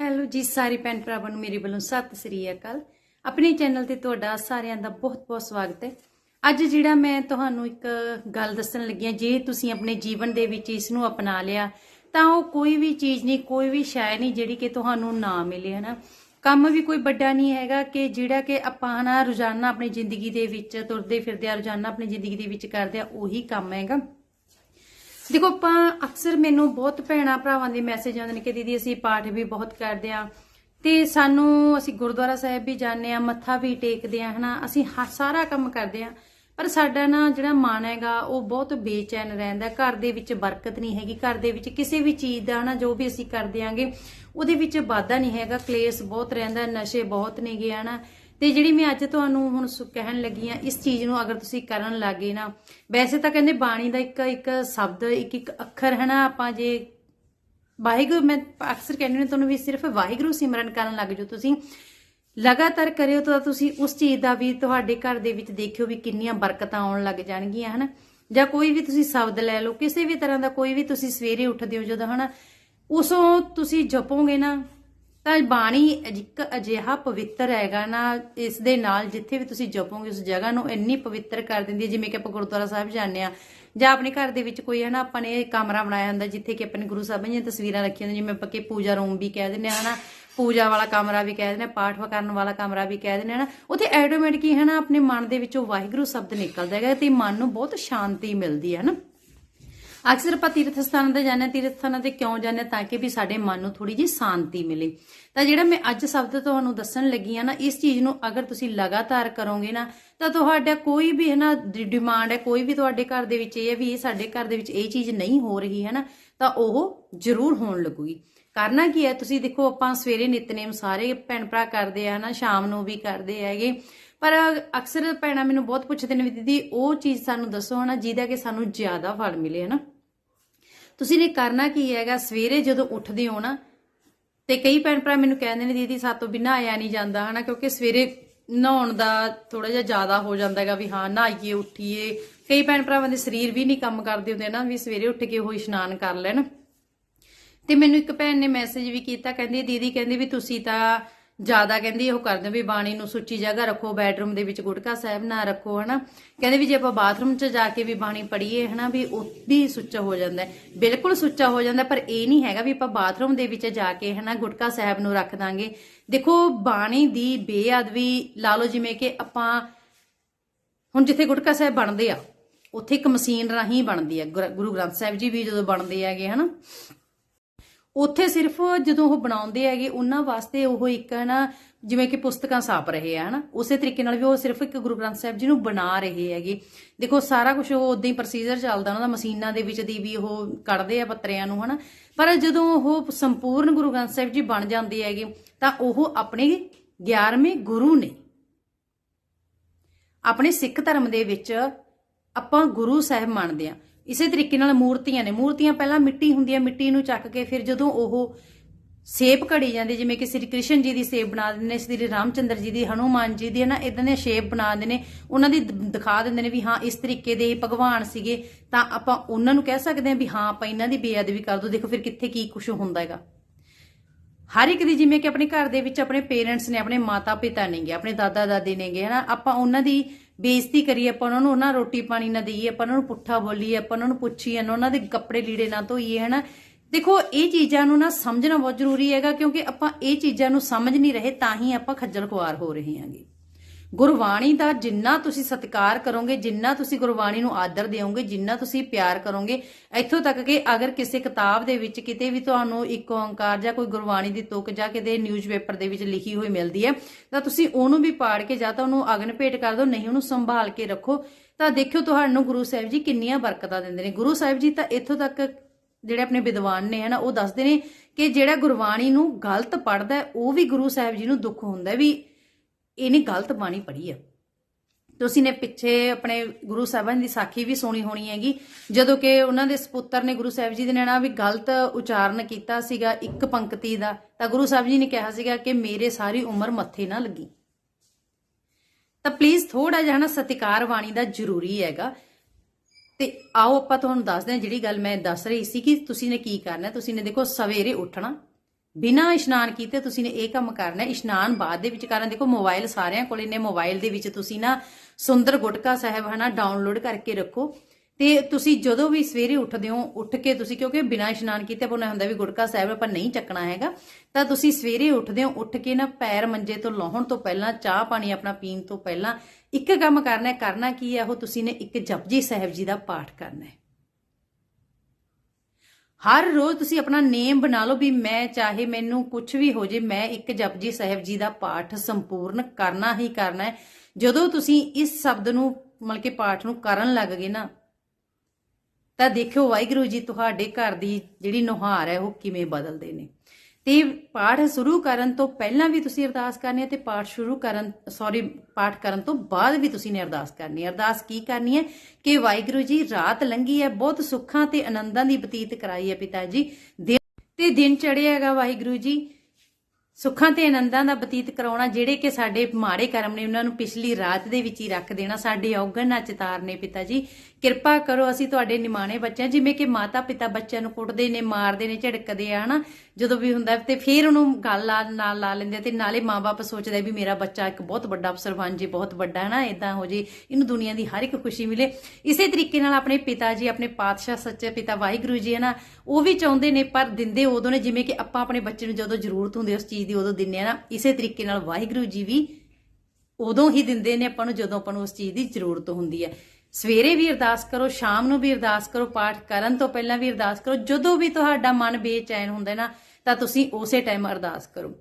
Hello ਜੀ ਸਾਰੇ ਭੈਣ ਭਰਾਵਾਂ ਨੂੰ ਮੇਰੇ ਵੱਲੋਂ ਸਤਿ ਸ੍ਰੀ ਅਕਾਲ। ਆਪਣੇ ਚੈਨਲ ਤੇ ਤੁਹਾਡਾ ਸਾਰਿਆਂ ਦਾ ਬਹੁਤ-ਬਹੁਤ ਸਵਾਗਤ ਹੈ। ਅੱਜ ਜਿਹੜਾ ਮੈਂ ਤੁਹਾਨੂੰ ਇੱਕ ਗੱਲ ਦੱਸਣ ਲੱਗੀ ਹਾਂ, ਜੇ ਤੁਸੀਂ ਆਪਣੇ ਜੀਵਨ ਦੇ ਵਿੱਚ ਇਸ ਨੂੰ ਅਪਣਾ ਲਿਆ, ਤਾਂ ਉਹ ਕੋਈ ਵੀ ਚੀਜ਼ ਨਹੀਂ, ਕੋਈ ਵੀ ਸ਼ੈ ਨਹੀਂ ਜਿਹੜੀ ਕਿ ਤੁਹਾਨੂੰ ਨਾ ਮਿਲੇ, ਹਨਾ? ਕੰਮ ਵੀ ਕੋਈ ਵੱਡਾ ਨਹੀਂ ਹੈਗਾ ਕਿ ਜਿਹੜਾ ਕਿ ਆਪਾਂ ਨਾ ਰੋਜ਼ਾਨਾ ਆਪਣੀ ਜ਼ਿੰਦਗੀ ਦੇ ਵਿੱਚ ਤੁਰਦੇ ਫਿਰਦੇ ਆ, ਰੋਜ਼ਾਨਾ ਆਪਣੀ ਜ਼ਿੰਦਗੀ ਦੇ ਵਿੱਚ ਕਰਦੇ ਆ, ਉਹੀ ਕੰਮ ਹੈਗਾ। ਦੇਖੋ, ਆਪਾਂ ਅਕਸਰ ਮੈਨੂੰ ਬਹੁਤ ਭੈਣਾ ਭਰਾਵਾਂ ਦੇ ਮੈਸੇਜ ਆਉਂਦੇ ਨੇ ਕਿ ਦੀਦੀ ਅਸੀਂ ਪਾਠ ਵੀ ਬਹੁਤ ਕਰਦੇ ਆ ਤੇ ਸਾਨੂੰ ਅਸੀਂ ਗੁਰਦੁਆਰਾ ਸਾਹਿਬ ਵੀ ਜਾਂਦੇ ਆ ਮੱਥਾ ਵੀ ਟੇਕਦੇ ਆ ਹਨਾ? ਅਸੀਂ ਹ- ਸਾਰਾ ਕੰਮ ਕਰਦੇ ਆ ਪਰ ਸਾਡਾ ਨਾ ਜਿਹੜਾ ਮਨ ਹੈਗਾ, ਉਹ ਬਹੁਤ ਬੇਚੈਨ ਰਹਿੰਦਾ ਘਰ ਦੇ ਵਿੱਚ ਬਰਕਤ ਨਹੀਂ ਹੈਗੀ। ਘਰ ਦੇ ਵਿੱਚ ਕਿਸੇ ਵੀ ਚੀਜ਼ ਦਾ ਨਾ ਜੋ ਵੀ ਅਸੀਂ ਕਰਦੇ ਆਂਗੇ ਉਹਦੇ ਵਿੱਚ ਵਾਧਾ ਨਹੀਂ ਹੈਗਾ। ਕਲੇਸ਼ ਬਹੁਤ ਰਹਿੰਦਾ, ਨਸ਼ੇ ਬਹੁਤ ਨੇਗੇ, ਹਨਾ? ਤੇ ਜਿਹੜੀ ਮੈਂ ਅੱਜ ਤੁਹਾਨੂੰ ਹੁਣ ਸੁ- ਕਹਿਣ ਲੱਗੀ ਆ, ਇਸ ਚੀਜ਼ ਨੂੰ ਅਗਰ ਤੁਸੀਂ ਕਰਨ ਲੱਗੇ ਨਾ, ਵੈਸੇ ਤਾਂ ਕਹਿੰਦੇ ਬਾਣੀ ਦਾ ਇੱਕ ਇੱਕ ਸ਼ਬਦ, ਇੱਕ ਇੱਕ ਅੱਖਰ ਹੈ ਨਾ, ਆਪਾਂ ਜੇ ਵਾਹਿਗੁਰੂ, ਮੈਂ ਅਕਸਰ ਕਹਿੰਦੀ ਹਾਂ ਤੁਹਾਨੂੰ ਵੀ ਸਿਰਫ ਵਾਹਿਗੁਰੂ ਸਿਮਰਨ ਕਰਨ ਲੱਗ ਜਾਓ ਤੁਸੀਂ। ਲਗਾਤਾਰ ਕਰਿਓ ਤਾਂ ਤੁਸੀਂ ਉਸ ਚੀਜ਼ ਦਾ ਵੀ ਤੁਹਾਡੇ ਘਰ ਦੇ ਵਿੱਚ ਦੇਖਿਓ ਵੀ ਕਿੰਨੀਆਂ ਬਰਕਤਾਂ ਆਉਣ ਲੱਗ ਜਾਣਗੀਆਂ, ਹਨਾ। ਜਾਂ ਕੋਈ ਵੀ ਤੁਸੀਂ ਸ਼ਬਦ ਲੈ ਲਓ, ਕਿਸੇ ਵੀ ਤਰ੍ਹਾਂ ਦਾ ਕੋਈ ਵੀ ਤੁਸੀਂ ਸਵੇਰੇ ਉੱਠਦੇ ਹੋ ਜਦੋਂ, ਹਨਾ, ਉਸੋਂ ਤੁਸੀਂ ਜਪੋਗੇ ਨਾ ਤਾਂ ਬਾਣੀ ਇੱਕ ਅਜਿਹਾ ਪਵਿੱਤਰ ਹੈਗਾ ਨਾ, ਇਸ ਦੇ ਨਾਲ ਜਿੱਥੇ ਵੀ ਤੁਸੀਂ ਜਪੋਗੇ, ਉਸ ਜਗ੍ਹਾ ਨੂੰ ਇੰਨੀ ਪਵਿੱਤਰ ਕਰ ਦਿੰਦੀ ਹੈ, ਜਿਵੇਂ ਕਿ ਆਪਾਂ ਗੁਰਦੁਆਰਾ ਸਾਹਿਬ ਜਾਂਦੇ ਆ ਜਾਂ ਆਪਣੇ ਘਰ ਦੇ ਵਿੱਚ ਕੋਈ ਹੈ ਨਾ, ਆਪਾਂ ਨੇ ਕਮਰਾ ਬਣਾਇਆ ਹੁੰਦਾ, ਜਿੱਥੇ ਕਿ ਆਪਣੇ ਗੁਰੂ ਸਾਹਿਬਾਂ ਦੀਆਂ ਤਸਵੀਰਾਂ ਰੱਖੀਆਂ ਹੁੰਦੀਆਂ, ਜਿਵੇਂ ਆਪਾਂ ਕਿ ਪੂਜਾ ਰੂਮ ਵੀ ਕਹਿ ਦਿੰਦੇ ਆ ਹਨਾ ਪੂਜਾ ਵਾਲਾ ਕਮਰਾ ਵੀ ਕਹਿ ਦਿੰਦੇ ਆ ਪਾਠ ਕਰਨ ਵਾਲਾ ਕਮਰਾ ਵੀ ਕਹਿ ਦਿੰਦੇ ਆ ਨਾ, ਉੱਥੇ ਆਟੋਮੈਟਿਕ ਹੀ ਹੈ ਨਾ, ਆਪਣੇ ਮਨ ਦੇ ਵਿੱਚੋਂ ਵਾਹਿਗੁਰੂ ਸ਼ਬਦ ਨਿਕਲਦਾ ਹੈਗਾ, ਤੇ ਮਨ ਨੂੰ ਬਹੁਤ ਸ਼ਾਂਤੀ ਮਿਲਦੀ ਹੈ ਨਾ। ਅਕਸਰ ਆਪਾਂ ਤੀਰਥ ਸਥਾਨਾਂ ਤੇ ਜਾਂਦੇ ਹਾਂ ਤੀਰਥ ਸਥਾਨਾਂ ਤੇ ਕਿਉਂ ਜਾਂਦੇ ਹਾਂ ਤਾਂ ਕਿ ਵੀ ਸਾਡੇ ਮਨ ਨੂੰ ਥੋੜੀ ਜਿਹੀ ਸ਼ਾਂਤੀ ਮਿਲੇ। ਤਾਂ ਜਿਹੜਾ ਮੈਂ ਅੱਜ ਸ਼ਬਦ ਤੁਹਾਨੂੰ ਦੱਸਣ ਲੱਗੀ ਆ ਨਾ, ਇਸ ਚੀਜ਼ ਨੂੰ ਅਗਰ ਤੁਸੀਂ ਲਗਾਤਾਰ ਕਰੋਗੇ ਨਾ, ਤਾਂ ਤੁਹਾਡਾ ਕੋਈ ਵੀ ਹੈ ਨਾ ਡਿਮਾਂਡ ਹੈ, ਕੋਈ ਵੀ ਤੁਹਾਡੇ ਘਰ ਦੇ ਵਿੱਚ ਇਹ ਹੈ ਵੀ ਇਹ ਸਾਡੇ ਘਰ ਦੇ ਵਿੱਚ ਇਹ ਚੀਜ਼ ਨਹੀਂ ਹੋ ਰਹੀ ਹੈ ਨਾ, ਤਾਂ ਉਹ ਜ਼ਰੂਰ ਹੋਣ ਲੱਗੂਗੀ। ਕਰਨਾ ਕੀ ਹੈ? ਤੁਸੀਂ ਦੇਖੋ, ਆਪਾਂ ਸਵੇਰੇ ਨਿਤਨੇਮ ਸਾਰੇ ਭੈਣ ਭਰਾ ਕਰਦੇ ਆ ਨਾ, ਸ਼ਾਮ ਨੂੰ ਵੀ ਕਰਦੇ ਹੈਗੇ। ਪਰ ਅਕਸਰ ਭੈਣਾਂ ਮੈਨੂੰ ਬਹੁਤ ਪੁੱਛਦੇ ਨੇ ਵੀ ਦੀਦੀ, ਉਹ ਚੀਜ਼ ਸਾਨੂੰ ਦੱਸੋ ਹਨਾ, ਜਿਹਦਾ ਕਿ ਸਾਨੂੰ ਜ਼ਿਆਦਾ ਫਲ ਮਿਲੇ ਹਨਾ। ਤੁਸੀਂ ਨੇ ਕਰਨਾ ਕੀ ਹੈਗਾ? ਸਵੇਰੇ ਜਦੋਂ ਉੱਠਦੇ ਹੋ ਨਾ, ਤੇ ਕਈ ਭੈਣ ਭਰਾ ਮੈਨੂੰ ਕਹਿੰਦੇ ਨੇ, ਦੀਦੀ ਸਾਤੋਂ ਬਿਨਾਂ ਆਇਆ ਨਹੀਂ ਜਾਂਦਾ ਹਨਾ, ਕਿਉਂਕਿ ਸਵੇਰੇ ਨਹਾਉਣ ਦਾ ਥੋੜਾ ਜਿਹਾ ਜ਼ਿਆਦਾ ਹੋ ਜਾਂਦਾ ਹੈਗਾ ਵੀ ਹਾਂ, ਨਹਾਈਏ, ਉੱਠੀਏ। ਕਈ ਭੈਣ ਭਰਾਵਾਂ ਦੇ ਸਰੀਰ ਵੀ ਨਹੀਂ ਕੰਮ ਕਰਦੇ ਹੁੰਦੇ ਨਾ, ਵੀ ਸਵੇਰੇ ਉੱਠ ਕੇ ਉਹ ਇਸ਼ਨਾਨ ਕਰ ਲੈਣ। ਤੇ ਮੈਨੂੰ ਇੱਕ ਭੈਣ ਨੇ ਮੈਸੇਜ ਵੀ ਕੀਤਾ, ਕਹਿੰਦੀ, ਦੀਦੀ, ਕਹਿੰਦੀ ਵੀ ਤੁਸੀਂ ਤਾਂ ਜ਼ਿਆਦਾ ਕਹਿੰਦੀ ਉਹ ਕਰਦੇ ਵੀ ਬਾਣੀ ਨੂੰ ਸੁੱਚੀ ਜਗ੍ਹਾ ਰੱਖੋ, ਬੈਡਰੂਮ ਦੇ ਵਿੱਚ ਗੁਟਕਾ ਸਾਹਿਬ ਨਾ ਰੱਖੋ, ਹਨਾ? ਕਹਿੰਦੇ ਵੀ ਜੇ ਆਪਾਂ ਬਾਥਰੂਮ 'ਚ ਜਾ ਕੇ ਵੀ ਬਾਣੀ ਪੜ੍ਹੀਏ, ਹਨਾ, ਵੀ ਉਹ ਸੁੱਚਾ ਹੋ ਜਾਂਦਾ ਬਿਲਕੁਲ ਸੁੱਚਾ ਹੋ ਜਾਂਦਾ, ਪਰ ਇਹ ਨਹੀਂ ਹੈਗਾ ਵੀ ਆਪਾਂ ਬਾਥਰੂਮ ਦੇ ਵਿੱਚ ਜਾ ਕੇ, ਹਨਾ, ਗੁਟਕਾ ਸਾਹਿਬ ਨੂੰ ਰੱਖ ਦਾਂਗੇ। ਦੇਖੋ, ਬਾਣੀ ਦੀ ਬੇਅਦਬੀ, ਲਾ ਲਓ ਜਿਵੇਂ ਕਿ ਆਪਾਂ ਹੁਣ ਜਿੱਥੇ ਗੁਟਕਾ ਸਾਹਿਬ ਬਣਦੇ ਆ, ਉੱਥੇ ਇੱਕ ਮਸ਼ੀਨ ਰਾਹੀਂ ਬਣਦੀ ਹੈ, ਗੁਰ- ਗੁਰੂ ਗ੍ਰੰਥ ਸਾਹਿਬ ਜੀ ਵੀ ਜਦੋਂ ਬਣਦੇ ਹੈਗੇ, ਹਨਾ? ਉੱਥੇ ਸਿਰਫ ਜਦੋਂ ਉਹ ਬਣਾਉਂਦੇ ਹੈਗੇ, ਉਹਨਾਂ ਵਾਸਤੇ ਉਹ ਇੱਕ ਨਾ ਜਿਵੇਂ ਕਿ ਪੁਸਤਕਾਂ ਸਾਪ ਰਹੇ ਆ, ਹਨਾ। ਉਸੇ ਤਰੀਕੇ ਨਾਲ ਵੀ ਉਹ ਸਿਰਫ ਇੱਕ ਗੁਰੂ ਗ੍ਰੰਥ ਸਾਹਿਬ ਜੀ ਨੂੰ ਬਣਾ ਰਹੇ ਹੈਗੇ। ਦੇਖੋ, ਸਾਰਾ ਕੁਝ ਉਹ ਉਦਾਂ ਹੀ ਪ੍ਰੋਸੀਜਰ ਚੱਲਦਾ, ਉਹਨਾਂ ਦਾ ਮਸ਼ੀਨਾਂ ਦੇ ਵਿੱਚ ਦੀ ਵੀ ਉਹ ਕੱਢਦੇ ਆ ਪੱਤਰਿਆਂ ਨੂੰ, ਹਨਾ। ਪਰ ਜਦੋਂ ਉਹ ਸੰਪੂਰਨ ਗੁਰੂ ਗ੍ਰੰਥ ਸਾਹਿਬ ਜੀ ਬਣ ਜਾਂਦੇ ਹੈਗੇ, ਤਾਂ ਉਹ ਆਪਣੇ 11ਵੇਂ ਗੁਰੂ ਨੇ। ਆਪਣੇ ਸਿੱਖ ਧਰਮ ਦੇ ਵਿੱਚ ਆਪਾਂ ਗੁਰੂ ਸਾਹਿਬ ਮੰਨਦੇ ਆ। ਇਸੇ ਤਰੀਕੇ ਨਾਲ ਮੂਰਤੀਆਂ ਨੇ, ਮੂਰਤੀਆਂ ਪਹਿਲਾਂ ਮਿੱਟੀ ਹੁੰਦੀ ਆ ਮਿੱਟੀ ਨੂੰ ਚੱਕ ਕੇ ਫਿਰ ਜਦੋਂ ਉਹ ਸੇਪ ਘੜੀ ਜਾਂਦੀ, ਜਿਵੇਂ ਕਿ ਸ੍ਰੀ ਕ੍ਰਿਸ਼ਨ ਜੀ ਦੀ ਸੇਪ ਬਣਾ ਦਿੰਦੇ ਨੇ, ਸ੍ਰੀ ਰਾਮਚੰਦਰ ਜੀ ਦੀ, ਹਨੂਮਾਨ ਜੀ ਦੀ ਨਾ ਇਦਾਂ ਦੀਆਂ ਸ਼ੇਪ ਬਣਾ ਦਿੰਦੇ ਨੇ, ਉਹਨਾਂ ਦੀ ਦਿਖਾ ਦਿੰਦੇ ਨੇ ਵੀ ਹਾਂ, ਇਸ ਤਰੀਕੇ ਦੇ ਭਗਵਾਨ ਸੀਗੇ, ਤਾਂ ਆਪਾਂ ਉਹਨਾਂ ਨੂੰ ਕਹਿ ਸਕਦੇ ਹਾਂ ਵੀ ਹਾਂ, ਆਪਾਂ ਇਹਨਾਂ ਦੀ ਬੇਅਦਬੀ ਕਰ ਦੋ, ਦੇਖੋ ਫਿਰ ਕਿੱਥੇ ਕੀ ਕੁਝ ਹੁੰਦਾ ਹੈਗਾ। ਹਰ ਇੱਕ ਦੀ ਜਿਵੇਂ ਕਿ ਆਪਣੇ ਘਰ ਦੇ ਵਿੱਚ ਆਪਣੇ ਪੇਰੈਂਟਸ ਨੇ, ਆਪਣੇ ਮਾਤਾ ਪਿਤਾ ਨੇਗੇ, ਆਪਣੇ ਦਾਦਾ ਦਾਦੀ ਨੇਗੇ, ਹਨਾ, ਆਪਾਂ ਉਹਨਾਂ ਦੀ ਬੇਇੱਜ਼ਤੀ ਕਰੀਏ ਆਪਾਂ ਉਹਨਾਂ ਨੂੰ, ਉਹਨਾਂ ਰੋਟੀ ਪਾਣੀ ਨਾ ਦਈਏ, ਆਪਾਂ ਉਹਨਾਂ ਨੂੰ ਪੁੱਠਾ ਬੋਲੀਏ, ਆਪਾਂ ਉਹਨਾਂ ਨੂੰ ਪੁੱਛੀਏ, ਨਾ ਉਹਨਾਂ ਦੇ ਕੱਪੜੇ ਲੀੜੇ ਨਾ ਧੋਈਏ, ਹਨਾ? ਦੇਖੋ, ਇਹ ਚੀਜ਼ਾਂ ਨੂੰ ਨਾ ਸਮਝਣਾ ਬਹੁਤ ਜ਼ਰੂਰੀ ਹੈਗਾ ਕਿਉਂਕਿ ਆਪਾਂ ਇਹ ਚੀਜ਼ਾਂ ਨੂੰ ਸਮਝ ਨਹੀਂ ਰਹੇ ਤਾਂ ਹੀ ਆਪਾਂ ਖੱਜਲ ਖੁਆਰ ਹੋ ਰਹੇ ਹਾਂਗੇ। ਗੁਰਬਾਣੀ ਦਾ ਜਿੰਨਾ ਤੁਸੀਂ ਸਤਿਕਾਰ ਕਰੋਗੇ, ਜਿੰਨਾ ਤੁਸੀਂ ਗੁਰਬਾਣੀ ਨੂੰ ਆਦਰ ਦਿਓਗੇ, ਜਿੰਨਾ ਤੁਸੀਂ ਪਿਆਰ ਕਰੋਗੇ, ਇੱਥੋਂ ਤੱਕ ਕਿ ਅਗਰ ਕਿਸੇ ਕਿਤਾਬ ਦੇ ਵਿੱਚ ਕਿਤੇ ਵੀ ਤੁਹਾਨੂੰ ਇੱਕ ਓੰਕਾਰ ਜਾਂ ਕੋਈ ਗੁਰਬਾਣੀ ਦੀ ਤੁਕ ਜਾਂ ਕਿਤੇ ਨਿਊਜ਼ਪੇਪਰ ਦੇ ਵਿੱਚ ਲਿਖੀ ਹੋਈ ਮਿਲਦੀ ਹੈ, ਤਾਂ ਤੁਸੀਂ ਉਹਨੂੰ ਵੀ ਪਾੜ ਕੇ ਜਾਂ ਤਾਂ ਉਹਨੂੰ ਅਗਨ ਭੇਟ ਕਰ ਦਿਓ, ਨਹੀਂ ਉਹਨੂੰ ਸੰਭਾਲ ਕੇ ਰੱਖੋ। ਤਾਂ ਦੇਖਿਓ ਤੁਹਾਨੂੰ ਗੁਰੂ ਸਾਹਿਬ ਜੀ ਕਿੰਨੀਆਂ ਬਰਕਤਾਂ ਦਿੰਦੇ ਨੇ। ਗੁਰੂ ਸਾਹਿਬ ਜੀ ਤਾਂ ਇੱਥੋਂ ਤੱਕ ਜਿਹੜੇ ਆਪਣੇ ਵਿਦਵਾਨ ਨੇ ਹਨਾ, ਉਹ ਦੱਸਦੇ ਨੇ ਕਿ ਜਿਹੜਾ ਗੁਰਬਾਣੀ ਨੂੰ ਗਲਤ ਪੜਦਾ ਉਹ ਵੀ ਗੁਰੂ ਸਾਹਿਬ ਜੀ ਨੂੰ ਦੁੱਖ ਹੁੰਦਾ ਵੀ ਇਹਨੇ ਗਲਤ ਬਾਣੀ ਪੜ੍ਹੀ ਆ। ਤੁਸੀਂ ਨੇ ਪਿੱਛੇ ਆਪਣੇ ਗੁਰੂ ਸਾਹਿਬਾਂ ਦੀ ਸਾਖੀ ਵੀ ਸੁਣੀ ਹੋਣੀ ਹੈਗੀ। ਜਦੋਂ ਕਿ ਉਹਨਾਂ ਦੇ ਸੁਪੁੱਤਰ ਨੇ ਗੁਰੂ ਸਾਹਿਬ ਜੀ ਦੇ ਨਾਲ ਵੀ ਗਲਤ ਉਚਾਰਨ ਕੀਤਾ ਸੀਗਾ ਇੱਕ ਪੰਕਤੀ ਦਾ, ਤਾਂ ਗੁਰੂ ਸਾਹਿਬ ਜੀ ਨੇ ਕਿਹਾ ਸੀਗਾ ਕਿ ਮੇਰੇ ਸਾਰੀ ਉਮਰ ਮੱਥੇ ਨਾ ਲੱਗੀ। ਤਾਂ ਪਲੀਜ਼ ਥੋੜਾ ਜਿਹਾ ਨਾ ਸਤਿਕਾਰ ਬਾਣੀ ਦਾ ਜ਼ਰੂਰੀ ਹੈਗਾ। ਤੇ ਆਓ ਆਪਾਂ ਤੁਹਾਨੂੰ ਦੱਸਦੇ ਹਾਂ ਜਿਹੜੀ ਗੱਲ ਮੈਂ ਦੱਸ ਰਹੀ ਸੀ ਕਿ ਤੁਸੀਂ ਨੇ ਕੀ ਕਰਨਾ, ਤੁਸੀਂ ਨੇ ਦੇਖੋ ਸਵੇਰੇ ਉੱਠਣਾ। ਬਿਨਾਂ ਇਸ਼ਨਾਨ ਕੀਤੇ ਤੁਸੀਂ ਨੇ ਇਹ ਕੰਮ ਕਰਨਾ ਹੈ। ਇਸ਼ਨਾਨ ਬਾਅਦ ਦੇ ਵਿੱਚ ਕਰਨਾ ਦੇਖੋ ਮੋਬਾਈਲ ਸਾਰਿਆਂ ਕੋਲ ਨੇ ਮੋਬਾਈਲ ਦੇ ਵਿੱਚ ਤੁਸੀਂ ਨਾ ਸੁੰਦਰ ਗੁਟਕਾ ਸਾਹਿਬ ਹਨਾ ਡਾਊਨਲੋਡ ਕਰਕੇ ਰੱਖੋ। ਤੇ ਤੁਸੀਂ ਜਦੋਂ ਵੀ ਸਵੇਰੇ ਉੱਠਦੇ ਹੋ, ਉੱਠ ਕੇ ਤੁਸੀਂ, ਕਿਉਂਕਿ ਬਿਨਾਂ ਇਸ਼ਨਾਨ ਕੀਤੇ ਆਪਾਂ ਨੂੰ ਹੁੰਦਾ ਵੀ ਗੁਟਕਾ ਸਾਹਿਬ ਆਪਾਂ ਨਹੀਂ ਚੱਕਣਾ ਹੈਗਾ, ਤਾਂ ਤੁਸੀਂ ਸਵੇਰੇ ਉੱਠਦੇ ਹੋ, ਉੱਠ ਕੇ ਨਾ ਪੈਰ ਮੰਜੇ ਤੋਂ ਲਾਹੁਣ ਤੋਂ ਪਹਿਲਾਂ, ਚਾਹ ਪਾਣੀ ਆਪਣਾ ਪੀਣ ਤੋਂ ਪਹਿਲਾਂ ਇੱਕ ਕੰਮ ਕਰਨਾ ਹੈ। ਕਰਨਾ ਕੀ ਹੈ? ਉਹ ਤੁਸੀਂ ਨੇ ਇੱਕ ਜਪਜੀ ਸਾਹਿਬ ਜੀ ਦਾ ਪਾਠ ਕਰਨਾ ਹੈ। ਹਰ ਰੋਜ਼ ਤੁਸੀਂ ਆਪਣਾ ਨੇਮ ਬਣਾ ਲਓ ਵੀ ਮੈਂ ਚਾਹੇ ਮੈਨੂੰ ਕੁਝ ਵੀ ਹੋ ਜੇ, ਮੈਂ ਇੱਕ ਜਪਜੀ ਸਾਹਿਬ ਜੀ ਦਾ ਪਾਠ ਸੰਪੂਰਨ ਕਰਨਾ ਹੀ ਕਰਨਾ ਹੈ। ਜਦੋਂ ਤੁਸੀਂ ਇਸ ਸ਼ਬਦ ਨੂੰ, ਮਤਲਬ ਕਿ ਪਾਠ ਨੂੰ ਕਰਨ ਲੱਗ ਗਏ ਨਾ, ਤਾਂ ਦੇਖਿਓ ਵਾਹਿਗੁਰੂ ਜੀ ਤੁਹਾਡੇ ਘਰ ਦੀ ਜਿਹੜੀ ਨੁਹਾਰ ਹੈ, ਉਹ ਕਿਵੇਂ ਬਦਲਦੇ ਨੇ। ਤੇ ਪਾਠ ਸ਼ੁਰੂ ਕਰਨ ਤੋਂ ਪਹਿਲਾਂ ਵੀ ਤੁਸੀਂ ਅਰਦਾਸ ਕਰਨੀ ਹੈ ਤੇ ਪਾਠ ਸ਼ੁਰੂ ਕਰਨ ਸੌਰੀ ਪਾਠ ਕਰਨ ਤੋਂ ਬਾਅਦ ਵੀ ਤੁਸੀਂ ਨੇ ਅਰਦਾਸ ਕਰਨੀ ਹੈ। ਅਰਦਾਸ ਕੀ ਕਰਨੀ ਹੈ? ਕਿ ਵਾਹਿਗੁਰੂ ਜੀ, ਰਾਤ ਲੰਘੀ ਹੈ, ਬਹੁਤ ਸੁੱਖਾਂ ਤੇ ਆਨੰਦਾਂ ਦੀ ਬਤੀਤ ਕਰਾਈ ਹੈ ਪਿਤਾ ਜੀ। ਦਿਨ- ਤੇ ਦਿਨ ਚੜਿਆ ਹੈਗਾ ਵਾਹਿਗੁਰੂ ਜੀ। ਸੁੱਖਾਂ ਤੇ ਆਨੰਦਾਂ ਦਾ ਬਤੀਤ ਕਰਾਉਣਾ ਜਿਹੜੇ ਕਿ ਸਾਡੇ ਮਾੜੇ ਕਰਮ ਨੇ, ਉਹਨਾਂ ਨੂੰ ਪਿਛਲੀ ਰਾਤ ਦੇ ਵਿੱਚ ਹੀ ਰੱਖ ਦੇਣਾ ਸਾਡੇ ਔਗਣ ਨਾ ਚਿਤਾਰਨੇ ਪਿਤਾ ਜੀ। ਕਿਰਪਾ ਕਰੋ ਅਸੀਂ ਤੁਹਾਡੇ ਨਿਮਾਣੇ ਬੱਚੇ ਜਿਵੇਂ ਕਿ ਮਾਤਾ ਪਿਤਾ ਬੱਚਿਆਂ ਨੂੰ ਕੁੱਟਦੇ ਨੇ, ਮਾਰਦੇ ਨੇ, ਝਿੜਕਦੇ ਆ, ਹਨਾ? ਜਦੋਂ ਵੀ ਹੁੰਦਾ ਤੇ ਫਿਰ ਉਹਨੂੰ ਗੱਲ ਨਾਲ ਲਾ ਲੈਂਦੇ ਆ ਤੇ ਨਾਲੇ ਮਾਪੇ ਸੋਚਦੇ ਵੀ ਮੇਰਾ ਬੱਚਾ ਇੱਕ ਬਹੁਤ ਵੱਡਾ ਅਫਸਰ ਬਣ ਜੇ, ਬਹੁਤ ਵੱਡਾ ਹੈ ਨਾ ਇਦਾਂ ਹੋ ਜੇ, ਇਹਨੂੰ ਦੁਨੀਆ ਦੀ ਹਰ ਇੱਕ ਖੁਸ਼ੀ ਮਿਲੇ। ਇਸੇ ਤਰੀਕੇ ਨਾਲ ਆਪਣੇ ਪਿਤਾ ਜੀ, ਆਪਣੇ ਪਾਤਸ਼ਾਹ, ਸੱਚੇ ਪਿਤਾ ਵਾਹਿਗੁਰੂ ਜੀ ਹੈ ਨਾ ਉਹ ਵੀ ਚਾਹੁੰਦੇ ਨੇ, ਪਰ ਦਿੰਦੇ ਉਦੋਂ ਨੇ, ਜਿਵੇਂ ਕਿ ਆਪਾਂ ਆਪਣੇ ਬੱਚੇ ਨੂੰ ਜਦੋਂ ਜ਼ਰੂਰਤ ਹੁੰਦੀ ਉਸ ਚੀਜ਼ ਦੀ ਉਦੋਂ ਦਿੰਦੇ ਆ ਨਾ, ਇਸੇ ਤਰੀਕੇ ਨਾਲ ਵਾਹਿਗੁਰੂ ਜੀ ਵੀ ਉਦੋਂ ਹੀ ਦਿੰਦੇ ਨੇ ਆਪਾਂ ਨੂੰ, ਜਦੋਂ ਆਪਾਂ ਨੂੰ ਉਸ ਚੀਜ਼ ਦੀ ਜ਼ਰੂਰਤ ਹੁੰਦੀ ਹੈ। ਸਵੇਰੇ ਵੀ ਅਰਦਾਸ ਕਰੋ, ਸ਼ਾਮ ਨੂੰ ਵੀ ਅਰਦਾਸ ਕਰੋ, ਪਾਠ ਕਰਨ ਤੋਂ ਪਹਿਲਾਂ ਵੀ ਅਰਦਾਸ ਕਰੋ। ਜਦੋਂ ਵੀ ਤੁਹਾਡਾ ਮਨ ਬੇਚੈਨ ਹੁੰਦਾ ਨਾ, ਤਾਂ ਤੁਸੀਂ ਉਸੇ ਟਾਈਮ ਅਰਦਾਸ ਕਰੋ।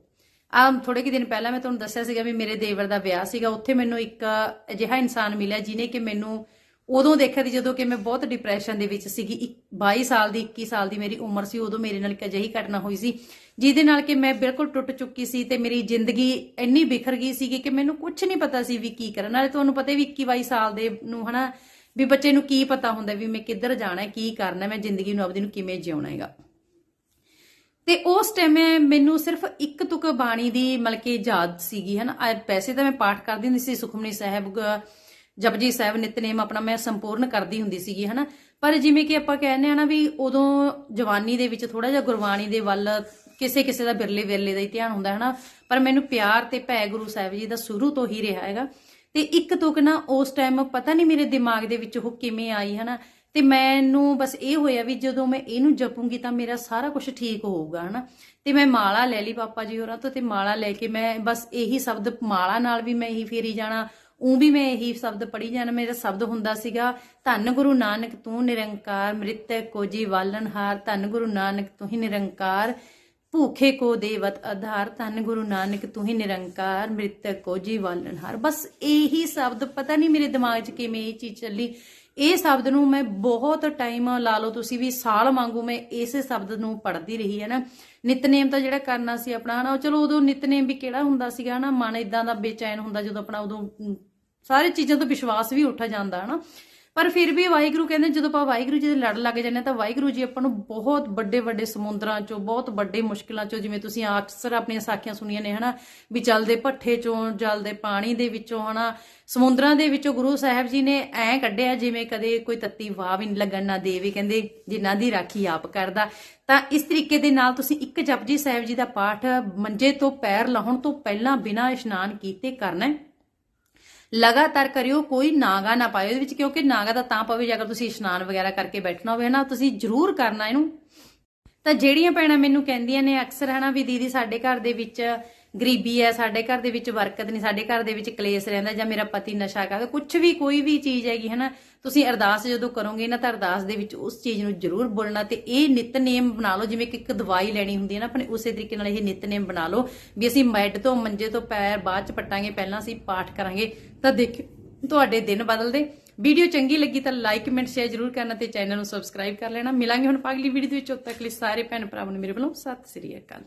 ਆ ਥੋੜੇ ਕਿ ਦਿਨ ਪਹਿਲਾਂ ਮੈਂ ਤੁਹਾਨੂੰ ਦੱਸਿਆ ਸੀਗਾ ਵੀ ਮੇਰੇ ਦੇਵਰ ਦਾ ਵਿਆਹ ਸੀਗਾ। ਉੱਥੇ ਮੈਨੂੰ ਇੱਕ ਅਜਿਹਾ ਇਨਸਾਨ ਮਿਲਿਆ ਜਿਨੇ ਕਿ ਮੈਨੂੰ ਉਦੋਂ ਦੇਖਿਆ ਸੀ ਜਦੋਂ ਕਿ ਮੈਂ ਬਹੁਤ ਡਿਪਰੈਸ਼ਨ ਦੇ ਵਿੱਚ ਸੀਗੀ 22 ਸਾਲ ਦੀ 21 ਸਾਲ ਦੀ ਮੇਰੀ ਉਮਰ ਸੀ, ਉਦੋਂ ਮੇਰੇ ਨਾਲ ਇੱਕ ਅਜਿਹੀ ਘਟਨਾ ਹੋਈ ਸੀ, ਜਿਹਦੇ ਨਾਲ ਕਿ ਮੈਂ ਬਿਲਕੁਲ ਟੁੱਟ ਚੁੱਕੀ ਸੀ ਤੇ ਮੇਰੀ ਜ਼ਿੰਦਗੀ ਇੰਨੀ ਬਿਖਰ ਗਈ ਸੀ ਕਿ ਮੈਨੂੰ ਕੁਝ ਨਹੀਂ ਪਤਾ ਸੀ ਵੀ ਕੀ ਕਰਨਾ ਨਾਲੇ ਤੁਹਾਨੂੰ ਪਤਾ ਵੀ 21 22 ਸਾਲ ਦੇ ਨੂੰ ਹਨਾ, ਵੀ ਬੱਚੇ ਨੂੰ ਕੀ ਪਤਾ ਹੁੰਦਾ ਵੀ ਮੈਂ ਕਿੱਧਰ ਜਾਣਾ ਹੈ ਕੀ ਕਰਨਾ, ਮੈਂ ਜ਼ਿੰਦਗੀ ਨੂੰ ਆਪਦੀ ਨੂੰ ਕਿਵੇਂ ਜਿਉਣਾ ਹੈਗਾ। ਤੇ ਉਸ ਟਾਈਮ ਮੈਨੂੰ ਸਿਰਫ ਇੱਕ ਤੁਕ ਬਾਣੀ ਦੀ ਮਤਲਬ ਕਿ ਯਾਦ ਸੀਗੀ, ਹਨਾ। ਪੈਸੇ ਤਾਂ ਮੈਂ ਪਾਠ ਕਰਦੀ ਹੁੰਦੀ ਸੀ, ਸੁਖਮਨੀ ਸਾਹਿਬ ਜਪਜੀ ਸਾਹਿਬ ਨਿਤਨੇਮ ਆਪਣਾ ਮੈਂ ਸੰਪੂਰਨ ਕਰਦੀ ਹੁੰਦੀ ਸੀਗੀ, ਹਨਾ? ਪਰ ਜਿਵੇਂ ਕਿ ਆਪਾਂ ਕਹਿੰਦੇ ਆ ਨਾ ਵੀ ਉਦੋਂ ਜਵਾਨੀ ਦੇ ਵਿੱਚ ਥੋੜਾ ਜਿਹਾ ਗੁਰਬਾਣੀ ਦੇ ਵੱਲ ਕਿਸੇ ਕਿਸੇ ਦਾ ਬਿਰਲੇ ਵਿਰਲੇ ਦਾ ਹੀ ਧਿਆਨ ਹੁੰਦਾ, ਹਨਾ? ਪਰ ਮੈਨੂੰ ਪਿਆਰ ਤੇ ਭੈ ਗੁਰੂ ਸਾਹਿਬ ਜੀ ਦਾ ਸ਼ੁਰੂ ਤੋਂ ਹੀ ਰਿਹਾ ਹੈਗਾ। ਤੇ ਇੱਕ ਤੁਕ ਨਾ ਉਸ ਟਾਈਮ ਪਤਾ ਨਹੀਂ ਮੇਰੇ ਦਿਮਾਗ ਦੇ ਵਿੱਚ ਉਹ ਕਿਵੇਂ ਆਈ, ਹਨਾ? ਤੇ ਮੈਨੂੰ ਬਸ ਇਹ ਹੋਇਆ ਵੀ ਜਦੋਂ ਮੈਂ ਇਹਨੂੰ ਜਪੂੰਗੀ ਤਾਂ ਮੇਰਾ ਸਾਰਾ ਕੁਝ ਠੀਕ ਹੋਊਗਾ, ਹਨਾ? ਤੇ ਮੈਂ ਮਾਲਾ ਲੈ ਲਈ ਪਾਪਾ ਜੀ ਹੋਰਾਂ ਤੋਂ ਤੇ ਮਾਲਾ ਲੈ ਕੇ ਮੈਂ ਬਸ ਇਹੀ ਸ਼ਬਦ ਮਾਲਾ ਨਾਲ ਵੀ ਮੈਂ ਇਹੀ ਫੇਰੀ ਜਾਣਾ ਉਹ ਵੀ ਮੈਂ ਇਹੀ ਸ਼ਬਦ ਪੜੀ ਜਾਣਾ, ਮੇਰਾ ਸ਼ਬਦ ਹੁੰਦਾ ਸੀਗਾ, ਧੰਨ ਗੁਰੂ ਨਾਨਕ ਤੂੰ ਨਿਰੰਕਾਰ ਮ੍ਰਿਤਕ ਕੋ ਜੀ ਵਾਲਨਹਾਰ ਧੰਨ ਗੁਰੂ ਨਾਨਕ ਤੂੰ ਹੀ ਨਿਰੰਕਾਰ, ਭੂਖੇ ਕੋ ਦੇਵਤ ਆਧਾਰ ਧੰਨ ਗੁਰੂ ਨਾਨਕ ਤੂੰ ਹੀ ਨਿਰੰਕਾਰ ਮ੍ਰਿਤਕ ਕੋ ਜੀ ਵਾਲਨਹਾਰ ਬਸ ਇਹੀ ਸ਼ਬਦ, ਪਤਾ ਨਹੀਂ ਮੇਰੇ ਦਿਮਾਗ 'ਚ ਕਿਵੇਂ ਇਹ ਚੀਜ਼ ਚੱਲੀ। ਇਹ ਸ਼ਬਦ ਨੂੰ ਮੈਂ ਬਹੁਤ ਟਾਈਮ ਲਾ ਲਓ, ਤੁਸੀਂ ਵੀ ਸਾਲ ਵਾਂਗੂ ਮੈਂ ਇਸੇ ਸ਼ਬਦ ਨੂੰ ਪੜ੍ਹਦੀ ਰਹੀ ਹੈ ਨਾ। ਨਿਤਨੇਮ ਤਾਂ ਜਿਹੜਾ ਕਰਨਾ ਸੀ ਆਪਣਾ, ਹਨਾ ਚਲੋ ਉਦੋਂ ਨਿਤਨੇਮ ਵੀ ਕਿਹੜਾ ਹੁੰਦਾ ਸੀਗਾ, ਹਨਾ, ਮਨ ਇਦਾਂ ਦਾ ਬੇਚੈਨ ਹੁੰਦਾ ਜਦੋਂ ਆਪਣਾ ਉਦੋਂ ਸਾਰੇ ਚੀਜ਼ਾਂ ਤੋਂ ਵਿਸ਼ਵਾਸ ਵੀ ਉੱਠ ਜਾਂਦਾ, ਹਨਾ। ਪਰ ਫਿਰ ਵੀ ਵਾਹਿਗੁਰੂ ਕਹਿੰਦੇ ਜਦੋਂ ਆਪਾਂ ਵਾਹਿਗੁਰੂ ਜੀ ਦੇ ਲੜ ਲੱਗ ਜਾਂਦੇ ਹਾਂ, ਤਾਂ ਵਾਹਿਗੁਰੂ ਜੀ ਆਪਾਂ ਨੂੰ ਬਹੁਤ ਵੱਡੇ ਵੱਡੇ ਸਮੁੰਦਰਾਂ ਚੋਂ, ਬਹੁਤ ਵੱਡੇ ਮੁਸ਼ਕਿਲਾਂ ਚੋਂ, ਜਿਵੇਂ ਤੁਸੀਂ ਅਕਸਰ ਆਪਣੀਆਂ ਸਾਖੀਆਂ ਸੁਣੀਆਂ ਨੇ, ਹਨਾ, ਵੀ ਜਲਦੇ ਭੱਠੇ ਚੋਂ ਜਲਦੇ ਪਾਣੀ ਦੇ ਵਿੱਚੋਂ, ਹਨਾ, ਸਮੁੰਦਰਾਂ ਦੇ ਵਿੱਚੋਂ ਗੁਰੂ ਸਾਹਿਬ ਜੀ ਨੇ ਐ ਕੱਢਿਆ, ਜਿਵੇਂ ਕਦੇ ਕੋਈ ਤੱਤੀ ਵਾਹ ਵੀ ਨੀ ਲੱਗਣ ਨਾ ਦੇਵੇ, ਕਹਿੰਦੇ ਜਿਨ੍ਹਾਂ ਦੀ ਰਾਖੀ ਆਪ ਕਰਦਾ। ਤਾਂ ਇਸ ਤਰੀਕੇ ਦੇ ਨਾਲ ਤੁਸੀਂ ਇੱਕ ਜਪਜੀ ਸਾਹਿਬ ਜੀ ਦਾ ਪਾਠ ਮੰਜੇ ਤੋਂ ਪੈਰ ਲਾਹੁਣ ਤੋਂ ਪਹਿਲਾਂ ਬਿਨਾਂ ਇਸ਼ਨਾਨ ਕੀਤੇ ਕਰਨਾ ਹੈ। ਲਗਾਤਾਰ ਕਰਿਓ, ਕੋਈ ਨਾਗਾ ਨਾ ਪਾਇਓ ਇਹਦੇ ਵਿੱਚ, ਕਿਉਂਕਿ ਨਾਗਾ ਦਾ ਤਾਂ ਪਵੇ ਜੇ ਅਗਰ ਤੁਸੀਂ ਇਸ਼ਨਾਨ ਵਗੈਰਾ ਕਰਕੇ ਬੈਠਣਾ ਹੋਵੇ, ਹਨਾ, ਤੁਸੀਂ ਜ਼ਰੂਰ ਕਰਨਾ ਇਹਨੂੰ। ਤਾਂ ਜਿਹੜੀਆਂ ਭੈਣਾਂ ਮੈਨੂੰ ਕਹਿੰਦੀਆਂ ਨੇ, ਅਕਸਰ, ਹਨਾ, ਵੀ ਦੀਦੀ ਸਾਡੇ ਘਰ ਦੇ ਵਿੱਚ ਗਰੀਬੀ ਹੈ, ਸਾਡੇ ਘਰ ਦੇ ਵਿੱਚ ਬਰਕਤ ਨਹੀਂ, ਸਾਡੇ ਘਰ ਦੇ ਵਿੱਚ ਕਲੇਸ਼ ਰਹਿੰਦਾ ਜਾਂ ਮੇਰਾ ਪਤੀ ਨਸ਼ਾ ਕਰਦਾ ਕੁਝ ਵੀ ਕੋਈ ਵੀ ਚੀਜ਼ ਹੈਗੀ, ਹਨਾ, ਤੁਸੀਂ ਅਰਦਾਸ ਜਦੋਂ ਕਰੋਗੇ ਨਾ ਤਾਂ ਅਰਦਾਸ ਦੇ ਵਿੱਚ ਉਸ ਚੀਜ਼ ਨੂੰ ਜ਼ਰੂਰ ਬੋਲਣਾ ਤੇ ਇਹ ਨਿਤਨੇਮ ਬਣਾ ਲਓ, ਜਿਵੇਂ ਕਿ ਇੱਕ ਦਵਾਈ ਲੈਣੀ ਹੁੰਦੀ ਹੈ ਨਾ, ਆਪਣੇ ਉਸੇ ਤਰੀਕੇ ਨਾਲ ਇਹ ਨਿਤਨੇਮ ਬਣਾ ਲਓ, ਵੀ ਅਸੀਂ ਮੈਡ ਤੋਂ, ਮੰਜੇ ਤੋਂ ਪੈਰ ਬਾਅਦ ਚ ਪੱਟਾਂਗੇ, ਪਹਿਲਾਂ ਅਸੀਂ ਪਾਠ ਕਰਾਂਗੇ, ਤਾਂ ਦੇਖਿਓ, ਤੁਹਾਡੇ ਦਿਨ ਬਦਲਦੇ। ਵੀਡੀਓ ਚੰਗੀ ਲੱਗੀ ਤਾਂ ਲਾਈਕ ਕਮੈਂਟ ਸ਼ੇਅਰ ਜ਼ਰੂਰ ਕਰਨਾ ਤੇ ਚੈਨਲ ਨੂੰ ਸਬਸਕ੍ਰਾਈਬ ਕਰ ਲੈਣਾ। ਮਿਲਾਂਗੇ ਹੁਣ ਅਗਲੀ ਵੀਡੀਓ ਦੇ ਵਿੱਚ। ਉਦੋਂ ਤੱਕ ਲਈ ਸਾਰੇ ਭੈਣ ਭਰਾਵਾਂ ਨੂੰ ਮੇਰੇ ਵੱਲੋਂ ਸਤਿ ਸ੍ਰੀ ਅਕਾਲ।